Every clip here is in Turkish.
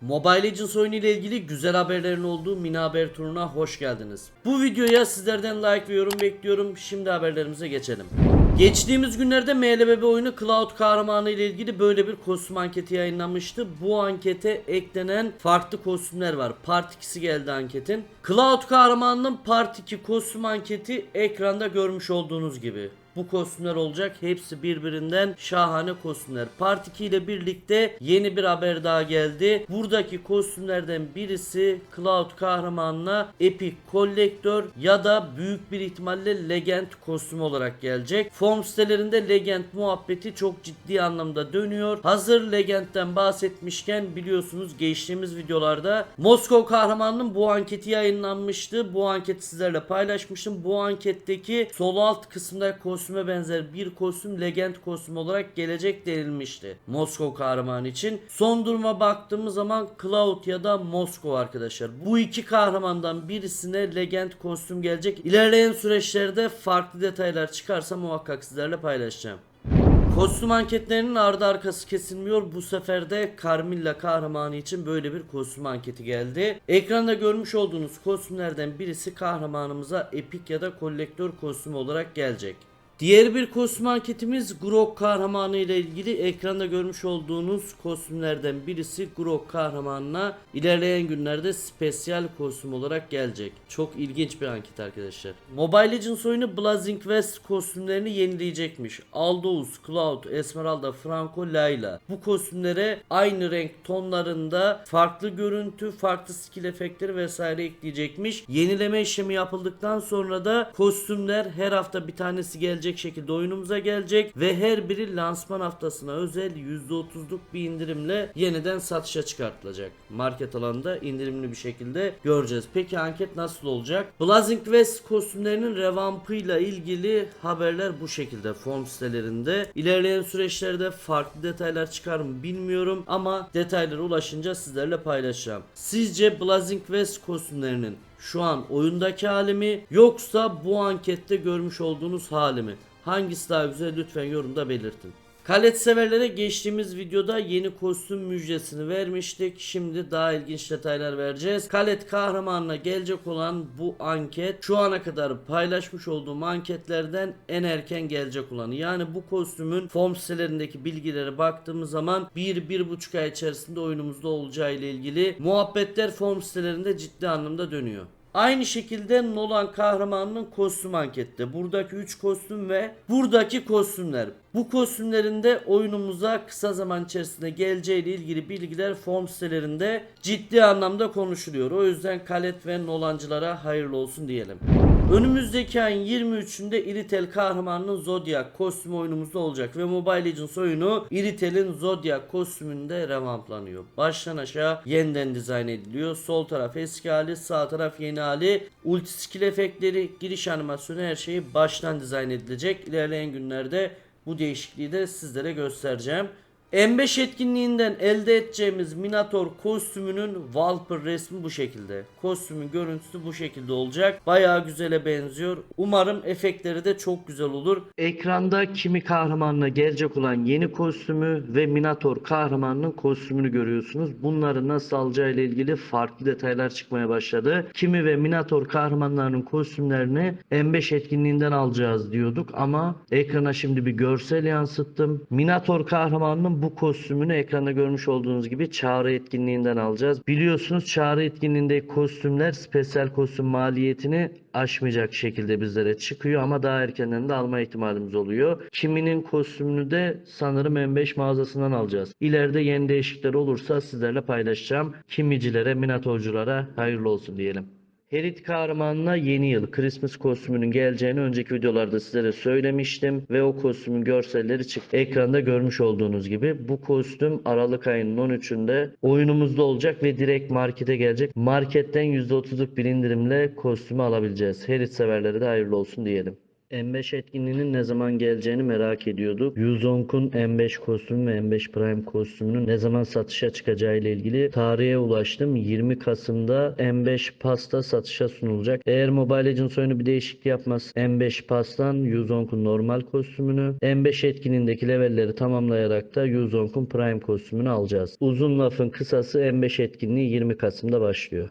Mobile Legends oyunu ile ilgili güzel haberlerin olduğu mini turuna hoş geldiniz. Bu videoya sizlerden like ve yorum bekliyorum. Şimdi haberlerimize geçelim. Geçtiğimiz günlerde MLBB oyunu Cloud kahramanı ile ilgili böyle bir kostüm anketi yayınlanmıştı. Bu ankete eklenen farklı kostümler var. Part 2'si geldi anketin. Cloud kahramanının Part 2 kostüm anketi ekranda görmüş olduğunuz gibi. Bu kostümler olacak. Hepsi birbirinden şahane kostümler. Part 2 ile birlikte yeni bir haber daha geldi. Buradaki kostümlerden birisi Cloud kahramanına Epic Collector ya da büyük bir ihtimalle Legend kostümü olarak gelecek. Form sitelerinde Legend muhabbeti çok ciddi anlamda dönüyor. Hazır Legend'den bahsetmişken biliyorsunuz geçtiğimiz videolarda Moskova kahramanının bu anketi yayınlanmıştı. Bu anketi sizlerle paylaşmıştım. Bu anketteki sol alt kısımda kostüme benzer bir kostüm Legend kostümü olarak gelecek denilmişti. Moskova kahramanı için. Son duruma baktığımız zaman Cloud ya da Moskova arkadaşlar. Bu iki kahramandan birisine Legend kostüm gelecek. İlerleyen süreçlerde farklı detaylar çıkarsa muhakkak sizlerle paylaşacağım. Kostüm anketlerinin ardı arkası kesilmiyor. Bu sefer de Carmilla kahramanı için böyle bir kostüm anketi geldi. Ekranda görmüş olduğunuz kostümlerden birisi kahramanımıza epik ya da kolektör kostümü olarak gelecek. Diğer bir kostüm anketimiz Grok kahramanı ile ilgili ekranda görmüş olduğunuz kostümlerden birisi Grok kahramanına ilerleyen günlerde spesiyel kostüm olarak gelecek. Çok ilginç bir anket arkadaşlar. Mobile Legends oyunu Blazing West kostümlerini yenileyecekmiş. Aldous, Cloud, Esmeralda, Franco, Layla. Bu kostümlere aynı renk tonlarında farklı görüntü, farklı skill efektleri vesaire ekleyecekmiş. Yenileme işlemi yapıldıktan sonra da kostümler her hafta bir tanesi gelecek şekilde oyunumuza gelecek ve her biri lansman haftasına özel %30'luk bir indirimle yeniden satışa çıkartılacak. Market alanında indirimli bir şekilde göreceğiz. Peki anket nasıl olacak? Blazing West kostümlerinin revampıyla ilgili haberler bu şekilde form sitelerinde. İlerleyen süreçlerde farklı detaylar çıkar mı bilmiyorum ama detaylara ulaşınca sizlerle paylaşacağım. Sizce Blazing West kostümlerinin şu an oyundaki hali mi yoksa bu ankette görmüş olduğunuz hali mi? Hangisi daha güzel lütfen yorumda belirtin. Kalet severlere geçtiğimiz videoda yeni kostüm müjdesini vermiştik. Şimdi daha ilginç detaylar vereceğiz. Kalet kahramanına gelecek olan bu anket şu ana kadar paylaşmış olduğum anketlerden en erken gelecek olanı. Yani bu kostümün form sitelerindeki bilgilere baktığımız zaman 1-1,5 ay içerisinde oyunumuzda olacağı ile ilgili muhabbetler form sitelerinde ciddi anlamda dönüyor. Aynı şekilde Nolan kahramanının kostüm ankette. Buradaki 3 kostüm ve buradaki kostümler. Bu kostümlerin de oyunumuza kısa zaman içerisinde geleceği ile ilgili bilgiler form sitelerinde ciddi anlamda konuşuluyor. O yüzden Kalet ve Nolancılara hayırlı olsun diyelim. Önümüzdeki ayın 23'ünde Iritel kahramanının Zodiac kostümü oyunumuzda olacak ve Mobile Legends oyunu Iritel'in Zodiac kostümünde revamplanıyor. Baştan aşağı yeniden dizayn ediliyor. Sol taraf eski hali, sağ taraf yeni hali. Ulti skill efektleri, giriş animasyonu her şeyi baştan dizayn edilecek. İlerleyen günlerde bu değişikliği de sizlere göstereceğim. M5 etkinliğinden elde edeceğimiz Minator kostümünün wallpaper resmi bu şekilde. Kostümün görüntüsü bu şekilde olacak. Bayağı güzele benziyor. Umarım efektleri de çok güzel olur. Ekranda kimi kahramanla gelecek olan yeni kostümü ve Minator kahramanının kostümünü görüyorsunuz. Bunları nasıl alacağı ile ilgili farklı detaylar çıkmaya başladı. Kimi ve Minator kahramanlarının kostümlerini M5 etkinliğinden alacağız diyorduk ama ekrana şimdi bir görsel yansıttım. Minator kahramanının bu kostümünü ekranda görmüş olduğunuz gibi çağrı etkinliğinden alacağız. Biliyorsunuz çağrı etkinliğindeki kostümler spesiyel kostüm maliyetini aşmayacak şekilde bizlere çıkıyor ama daha erkenden de alma ihtimalimiz oluyor. Kiminin kostümünü de sanırım M5 mağazasından alacağız. İleride yeni değişiklikler olursa sizlerle paylaşacağım. Kimicilere, minatorculara hayırlı olsun diyelim. Herit kahramanına yeni yıl Christmas kostümünün geleceğini önceki videolarda sizlere söylemiştim ve o kostümün görselleri çıktı. Ekranda görmüş olduğunuz gibi bu kostüm Aralık ayının 13'ünde oyunumuzda olacak ve direkt markete gelecek. Marketten %30'luk bir indirimle kostümü alabileceğiz. Herit severlere de hayırlı olsun diyelim. M5 etkinliğinin ne zaman geleceğini merak ediyorduk. Yuzonk'un M5 kostümü ve M5 Prime kostümünün ne zaman satışa çıkacağı ile ilgili tarihe ulaştım. 20 Kasım'da M5 pasta satışa sunulacak. Eğer Mobile Legends oyunu bir değişiklik yapmaz M5 pastan Yuzonk'un normal kostümünü M5 etkinliğindeki levelleri tamamlayarak da Yuzonk'un Prime kostümünü alacağız. Uzun lafın kısası M5 etkinliği 20 Kasım'da başlıyor.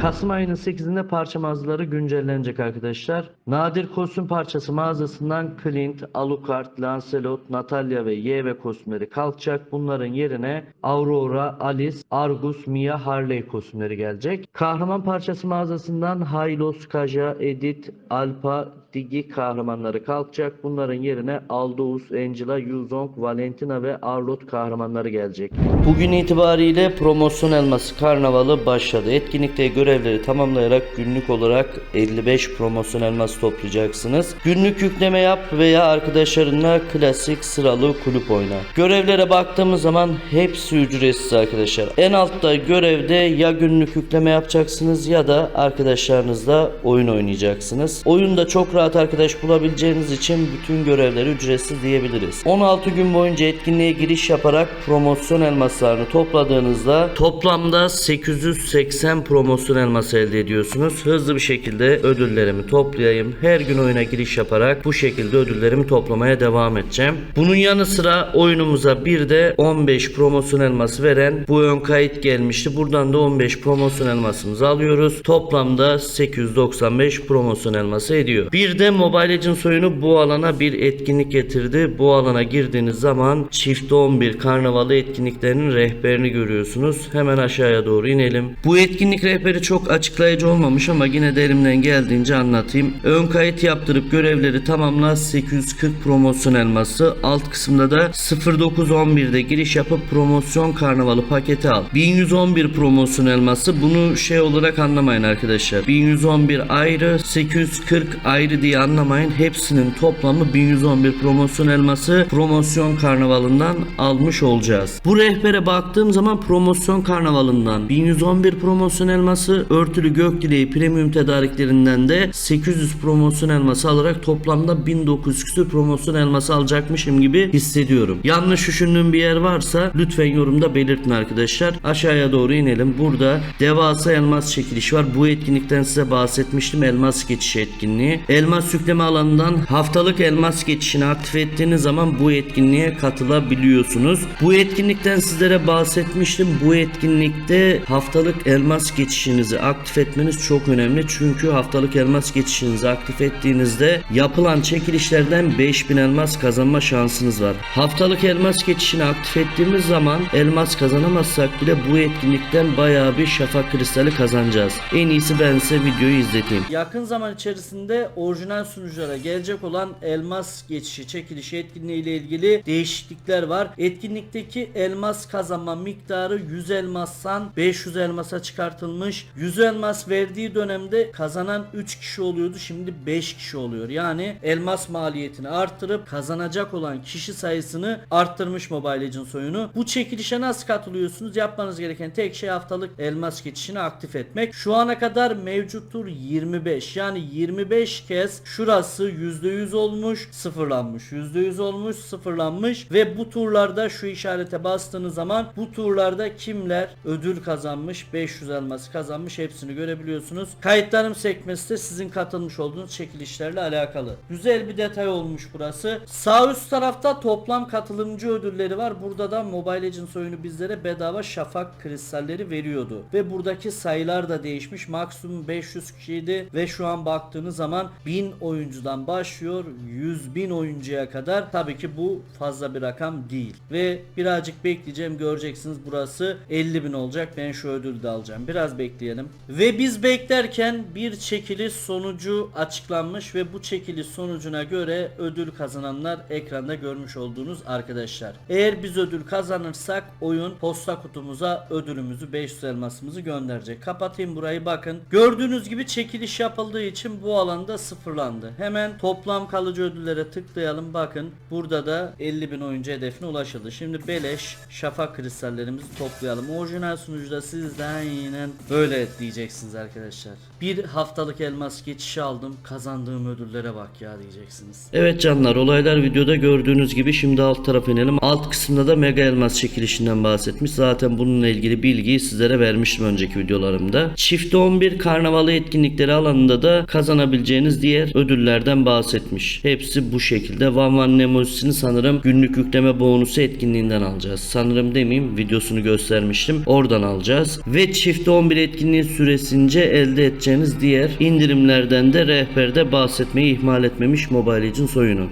Kasım ayının 8'inde parça mağazaları güncellenecek arkadaşlar. Nadir kostüm parçası mağazasından Clint, Alucard, Lancelot, Natalia ve Yeve kostümleri kalkacak. Bunların yerine Aurora, Alice, Argus, Mia, Harley kostümleri gelecek. Kahraman parçası mağazasından Hylos, Kaja, Edith, Alpa, Digi kahramanları kalkacak. Bunların yerine Aldous, Angela, Yuzong, Valentina ve Arlott kahramanları gelecek. Bugün itibariyle promosyon elması karnavalı başladı. Etkinlikte görevleri tamamlayarak günlük olarak 55 promosyon elması toplayacaksınız. Günlük yükleme yap veya arkadaşlarınla klasik sıralı kulüp oyna. Görevlere baktığımız zaman hepsi ücretsiz arkadaşlar. En altta görevde ya günlük yükleme yapacaksınız ya da arkadaşlarınızla oyun oynayacaksınız. Oyunda çok rahat arkadaş bulabileceğiniz için bütün görevleri ücretsiz diyebiliriz. 16 gün boyunca etkinliğe giriş yaparak promosyon elmaslarını topladığınızda toplamda 880 promosyon elması elde ediyorsunuz. Hızlı bir şekilde ödüllerimi toplayayım. Her gün oyuna giriş yaparak bu şekilde ödüllerimi toplamaya devam edeceğim. Bunun yanı sıra oyunumuza bir de 15 promosyon elması veren bu ön kayıt gelmişti. Buradan da 15 promosyon elmasımızı alıyoruz. Toplamda 895 promosyon elması ediyor. Bir de Mobile Legends oyunu bu alana bir etkinlik getirdi. Bu alana girdiğiniz zaman çift 11 karnavalı etkinliklerinin rehberini görüyorsunuz. Hemen aşağıya doğru inelim. Bu etkinlik rehberi çok açıklayıcı olmamış ama yine de elimden geldiğince anlatayım. Ön kayıt yaptırıp görevleri tamamla 840 promosyon elması. Alt kısımda da 0911'de giriş yapıp promosyon karnavalı paketi al. 1111 promosyon elması bunu şey olarak anlamayın arkadaşlar. 1111 ayrı 840 ayrı diye anlamayın. Hepsinin toplamı 1111 promosyon elması promosyon karnavalından almış olacağız. Bu rehbere baktığım zaman promosyon karnavalından 1111 promosyon elması örtülü gökdileği premium tedariklerinden de 800 promosyon elması alarak toplamda 1900 küsür promosyon elması alacakmışım gibi hissediyorum. Yanlış düşündüğüm bir yer varsa lütfen yorumda belirtin arkadaşlar. Aşağıya doğru inelim. Burada devasa elmas çekilişi var. Bu etkinlikten size bahsetmiştim. Elmas geçişi etkinliği. Elmas yükleme alanından haftalık elmas geçişini aktif ettiğiniz zaman bu etkinliğe katılabiliyorsunuz. Bu etkinlikten sizlere bahsetmiştim. Bu etkinlikte haftalık elmas geçişinizi aktif etmeniz çok önemli. Çünkü haftalık elmas geçişinizi aktif ettiğinizde yapılan çekilişlerden 5000 elmas kazanma şansınız var. Haftalık elmas geçişini aktif ettiğimiz zaman elmas kazanamazsak bile bu etkinlikten bayağı bir şafak kristali kazanacağız. En iyisi ben size videoyu izleteyim. Yakın zaman içerisinde orijinal sunuculara gelecek olan elmas geçişi çekilişi etkinliği ile ilgili değişiklikler var. Etkinlikteki elmas kazanma miktarı 100 elmastan 500 elmasa çıkartılmış. 100 elmas verdiği dönemde kazanan 3 kişi oluyordu. Şimdi 5 kişi oluyor. Yani elmas maliyetini arttırıp kazanacak olan kişi sayısını arttırmış Mobile Legends oyunu. Bu çekilişe nasıl katılıyorsunuz? Yapmanız gereken tek şey haftalık elmas geçişini aktif etmek. Şu ana kadar mevcut tur 25. Yani 25 kez şurası %100 olmuş, sıfırlanmış. %100 olmuş, sıfırlanmış ve bu turlarda şu işarete bastığınız zaman bu turlarda kimler ödül kazanmış, 500 elması kazanmış hepsini görebiliyorsunuz. Kayıtlarım sekmesi de sizin katılmış olduğunuz çekilişlerle alakalı. Güzel bir detay olmuş burası. Sağ üst tarafta toplam katılımcı ödülleri var. Burada da Mobile Legends oyunu bizlere bedava şafak kristalleri veriyordu. Ve buradaki sayılar da değişmiş. Maksimum 500 kişiydi ve şu an baktığınız zaman 1000 oyuncudan başlıyor 100 bin oyuncuya kadar. Tabii ki bu fazla bir rakam değil. Ve birazcık bekleyeceğim göreceksiniz burası 50 bin olacak. Ben şu ödülü de alacağım. Biraz bekleyelim. Ve biz beklerken bir çekiliş sonucu açıklanmış ve bu çekiliş sonucuna göre ödül kazananlar ekranda görmüş olduğunuz arkadaşlar. Eğer biz ödül kazanırsak oyun posta kutumuza ödülümüzü 500 elmasımızı gönderecek. Kapatayım burayı bakın. Gördüğünüz gibi çekiliş yapıldığı için bu alanda sıfırlandı. Hemen toplam kalıcı ödüllere tıklayalım. Bakın burada da 50 bin oyuncu hedefine ulaşıldı. Şimdi beleş şafak kristallerimizi toplayalım. Orijinal sunucuda sizden aynen böyle Evet diyeceksiniz arkadaşlar. Bir haftalık elmas geçişi aldım. Kazandığım ödüllere bak ya diyeceksiniz. Evet canlar olaylar videoda gördüğünüz gibi şimdi alt tarafa inelim. Alt kısımda da mega elmas çekilişinden bahsetmiş. Zaten bununla ilgili bilgiyi sizlere vermiştim önceki videolarımda. Çift 11 karnavalı etkinlikleri alanında da kazanabileceğiniz diğer ödüllerden bahsetmiş. Hepsi bu şekilde. One One Nemosis'ini sanırım günlük yükleme bonusu etkinliğinden alacağız. Sanırım demeyeyim videosunu göstermiştim. Oradan alacağız. Ve çift 11 etkinliği süresince elde edeceğiniz diğer indirimlerden de rehberde bahsetmeyi ihmal etmemiş Mobile Legends oyunu.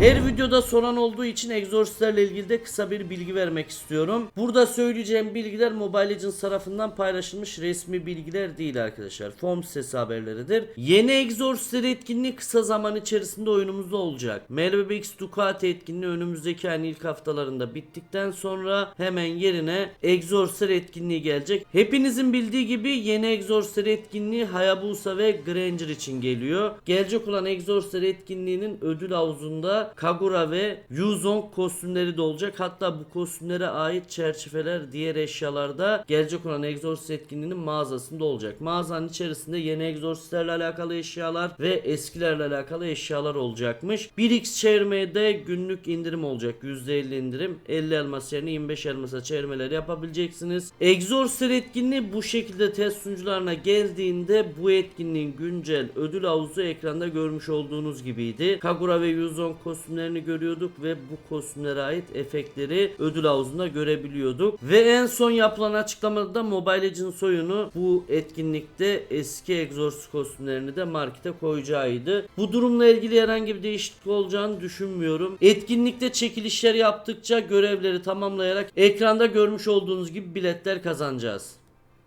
Her videoda soran olduğu için egzorsizlerle ilgili de kısa bir bilgi vermek istiyorum. Burada söyleyeceğim bilgiler Mobile Legends tarafından paylaşılmış resmi bilgiler değil arkadaşlar. Form sitesi haberleridir. Yeni egzorsizler etkinliği kısa zaman içerisinde oyunumuzda olacak. MLBX Ducati etkinliği önümüzdeki ayın ilk haftalarında bittikten sonra hemen yerine egzorsizler etkinliği gelecek. Hepinizin bildiği gibi yeni egzorsizler etkinliği Hayabusa ve Granger için geliyor. Gelecek olan egzorsizler etkinliğinin ödül havuzunda Kagura ve Yuzong kostümleri de olacak. Hatta bu kostümlere ait çerçeveler diğer eşyalarda gelecek olan Exorcist etkinliğinin mağazasında olacak. Mağazanın içerisinde yeni Exorcistlerle alakalı eşyalar ve eskilerle alakalı eşyalar olacakmış. 1x çevirmede günlük indirim olacak. %50 indirim. 50 elmas yerine 25 elmasa çevirmeler yapabileceksiniz. Exorcist etkinliği bu şekilde test sunucularına geldiğinde bu etkinliğin güncel ödül havuzu ekranda görmüş olduğunuz gibiydi. Kagura ve Yuzong kostümlerini görüyorduk ve bu kostümlere ait efektleri ödül havuzunda görebiliyorduk. Ve en son yapılan açıklamada da Mobile Legends oyunu bu etkinlikte eski Exorcist kostümlerini de markete koyacağıydı. Bu durumla ilgili herhangi bir değişiklik olacağını düşünmüyorum. Etkinlikte çekilişler yaptıkça görevleri tamamlayarak ekranda görmüş olduğunuz gibi biletler kazanacağız.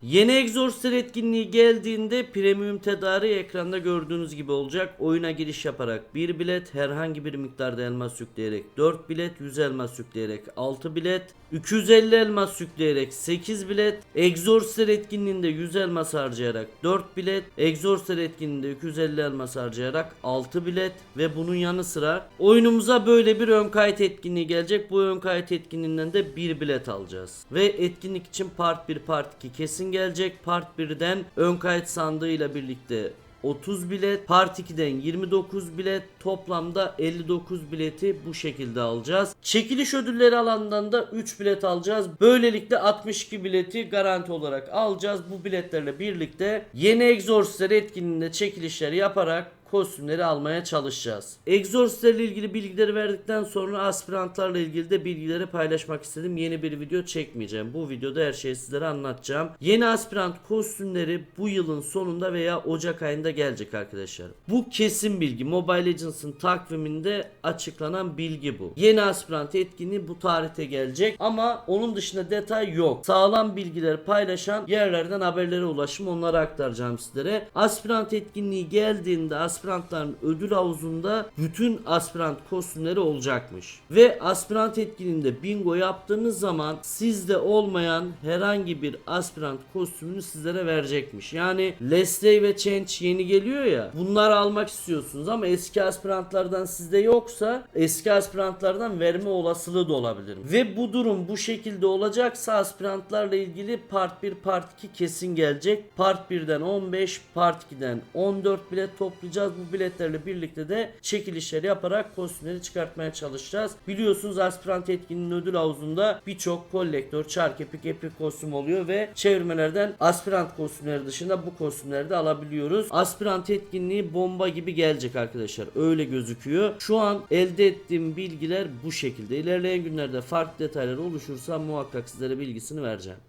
Yeni Exorcist etkinliği geldiğinde premium tedariği ekranda gördüğünüz gibi olacak. Oyuna giriş yaparak 1 bilet, herhangi bir miktarda elmas yükleyerek 4 bilet, 100 elmas yükleyerek 6 bilet, 250 elmas yükleyerek 8 bilet, Exorcist etkinliğinde 100 elmas harcayarak 4 bilet, Exorcist etkinliğinde 250 elmas harcayarak 6 bilet ve bunun yanı sıra oyunumuza böyle bir ön kayıt etkinliği gelecek. Bu ön kayıt etkinliğinden de 1 bilet alacağız. Ve etkinlik için part 1 part 2 kesin gelecek. Part 1'den ön kayıt sandığıyla birlikte 30 bilet, Part 2'den 29 bilet, toplamda 59 bileti bu şekilde alacağız. Çekiliş ödülleri alandan da 3 bilet alacağız. Böylelikle 62 bileti garanti olarak alacağız. Bu biletlerle birlikte yeni Exorcistler etkinliğinde çekilişler yaparak kostümleri almaya çalışacağız. Exorcistlerle ilgili bilgileri verdikten sonra aspirantlarla ilgili de bilgileri paylaşmak istedim. Yeni bir video çekmeyeceğim. Bu videoda her şeyi sizlere anlatacağım. Yeni aspirant kostümleri bu yılın sonunda veya Ocak ayında gelecek arkadaşlar. Bu kesin bilgi. Mobile Legends'ın takviminde açıklanan bilgi bu. Yeni aspirant etkinliği bu tarihte gelecek ama onun dışında detay yok. Sağlam bilgiler paylaşan yerlerden haberlere ulaşım onları aktaracağım sizlere. Aspirant etkinliği geldiğinde aspirantların ödül havuzunda bütün aspirant kostümleri olacakmış. Ve aspirant etkinliğinde bingo yaptığınız zaman sizde olmayan herhangi bir aspirant kostümünü sizlere verecekmiş. Yani Leslie ve Change yeni geliyor ya. Bunları almak istiyorsunuz ama eski aspirantlardan sizde yoksa eski aspirantlardan verme olasılığı da olabilir. Ve bu durum bu şekilde olacaksa aspirantlarla ilgili part 1 part 2 kesin gelecek. Part 1'den 15 part 2'den 14 bilet toplayacağız. Bu biletlerle birlikte de çekilişler yaparak kostümleri çıkartmaya çalışacağız. Biliyorsunuz aspirant etkinliğinin ödül havuzunda birçok kolektör, çark epik, epik kostüm oluyor ve çevirmelerden aspirant kostümleri dışında bu kostümleri de alabiliyoruz. Aspirant etkinliği bomba gibi gelecek arkadaşlar. Öyle gözüküyor. Şu an elde ettiğim bilgiler bu şekilde. İlerleyen günlerde farklı detaylar oluşursa muhakkak sizlere bilgisini vereceğim.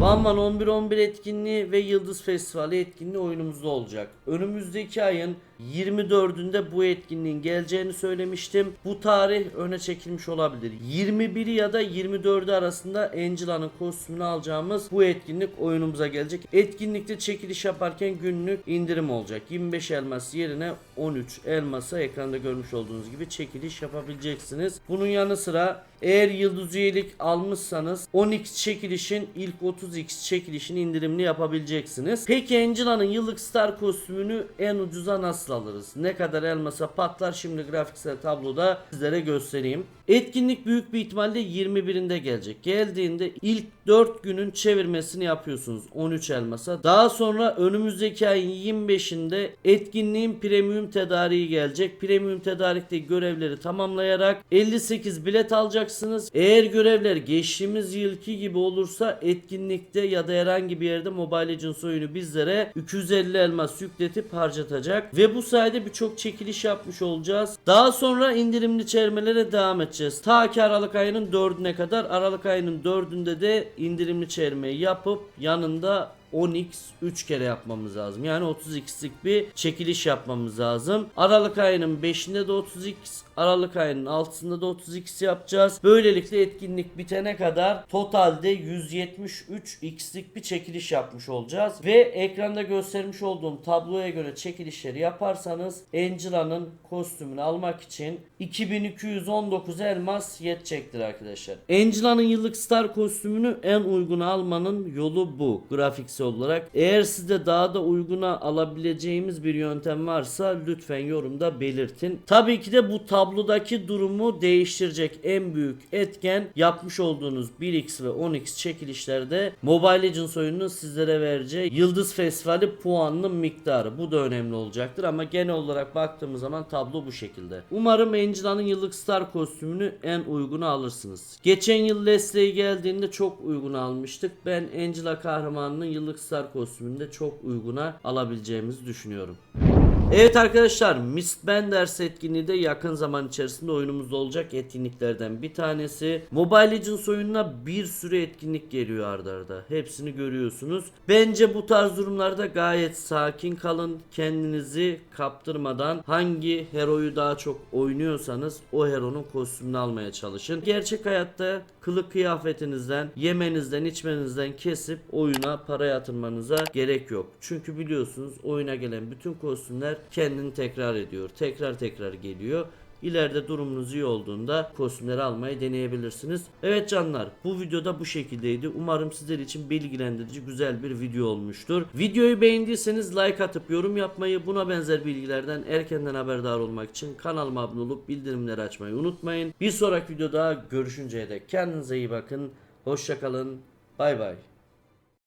Man 11-11 etkinliği ve Yıldız Festivali etkinliği oyunumuzda olacak. Önümüzdeki ayın 24'ünde bu etkinliğin geleceğini söylemiştim. Bu tarih öne çekilmiş olabilir. 21 ya da 24'ü arasında Angela'nın kostümünü alacağımız bu etkinlik oyunumuza gelecek. Etkinlikte çekiliş yaparken günlük indirim olacak. 25 elmas yerine 13 elmasa ekranda görmüş olduğunuz gibi çekiliş yapabileceksiniz. Bunun yanı sıra eğer yıldız üyelik almışsanız 10x çekilişin ilk 30x çekilişin indirimli yapabileceksiniz. Peki Angela'nın yıllık star kostümünü en ucuza nasıl alırız? Ne kadar elmasa patlar şimdi grafiksel tabloda sizlere göstereyim. Etkinlik büyük bir ihtimalle 21'inde gelecek. Geldiğinde ilk 4 günün çevirmesini yapıyorsunuz 13 elmasa. Daha sonra önümüzdeki ayın 25'inde etkinliğin premium tedariği gelecek. Premium tedarikte görevleri tamamlayarak 58 bilet alacaksınız. Eğer görevler geçtiğimiz yılki gibi olursa etkinlikte ya da herhangi bir yerde Mobile Legends oyunu bizlere 250 elmas yükletip harcatacak. Ve bu sayede birçok çekiliş yapmış olacağız. Daha sonra indirimli çevirmelere devam edeceğiz. Ta ki Aralık ayının 4'üne kadar. Aralık ayının 4'ünde de indirimli çevirmeyi yapıp yanında 10x 3 kere yapmamız lazım. Yani 30x'lik bir çekiliş yapmamız lazım. Aralık ayının 5'inde de 30x, Aralık ayının 6'sında da 30x yapacağız. Böylelikle etkinlik bitene kadar totalde 173x'lik bir çekiliş yapmış olacağız. Ve ekranda göstermiş olduğum tabloya göre çekilişleri yaparsanız Angela'nın kostümünü almak için 2219 elmas yetecektir arkadaşlar. Angela'nın yıllık star kostümünü en uyguna almanın yolu bu. Grafiksel olarak. Eğer sizde daha da uyguna alabileceğimiz bir yöntem varsa lütfen yorumda belirtin. Tabii ki de bu tablodaki durumu değiştirecek en büyük etken yapmış olduğunuz 1x ve 10x çekilişlerde Mobile Legends oyununun sizlere vereceği Yıldız Festivali puanının miktarı. Bu da önemli olacaktır ama genel olarak baktığımız zaman tablo bu şekilde. Umarım Angela'nın yıllık star kostümünü en uygunu alırsınız. Geçen yıl Leslie geldiğinde çok uygun almıştık. Ben Angela kahramanının yıllık star kostümünü de çok uyguna alabileceğimizi düşünüyorum. Evet arkadaşlar Mist Benders etkinliği de yakın zaman içerisinde oyunumuzda olacak etkinliklerden bir tanesi. Mobile Legends oyununa bir sürü etkinlik geliyor ardarda. arda. Hepsini görüyorsunuz. Bence bu tarz durumlarda gayet sakin kalın. Kendinizi kaptırmadan hangi heroyu daha çok oynuyorsanız o heronun kostümünü almaya çalışın. Gerçek hayatta kılık kıyafetinizden, yemenizden, içmenizden kesip oyuna para yatırmanıza gerek yok. Çünkü biliyorsunuz oyuna gelen bütün kostümler kendini tekrar ediyor. Tekrar tekrar geliyor. İleride durumunuz iyi olduğunda kostümleri almayı deneyebilirsiniz. Evet canlar bu videoda bu şekildeydi. Umarım sizler için bilgilendirici güzel bir video olmuştur. Videoyu beğendiyseniz like atıp yorum yapmayı buna benzer bilgilerden erkenden haberdar olmak için kanalıma abone olup bildirimleri açmayı unutmayın. Bir sonraki videoda görüşünceye dek kendinize iyi bakın. Hoşçakalın. Bay bay.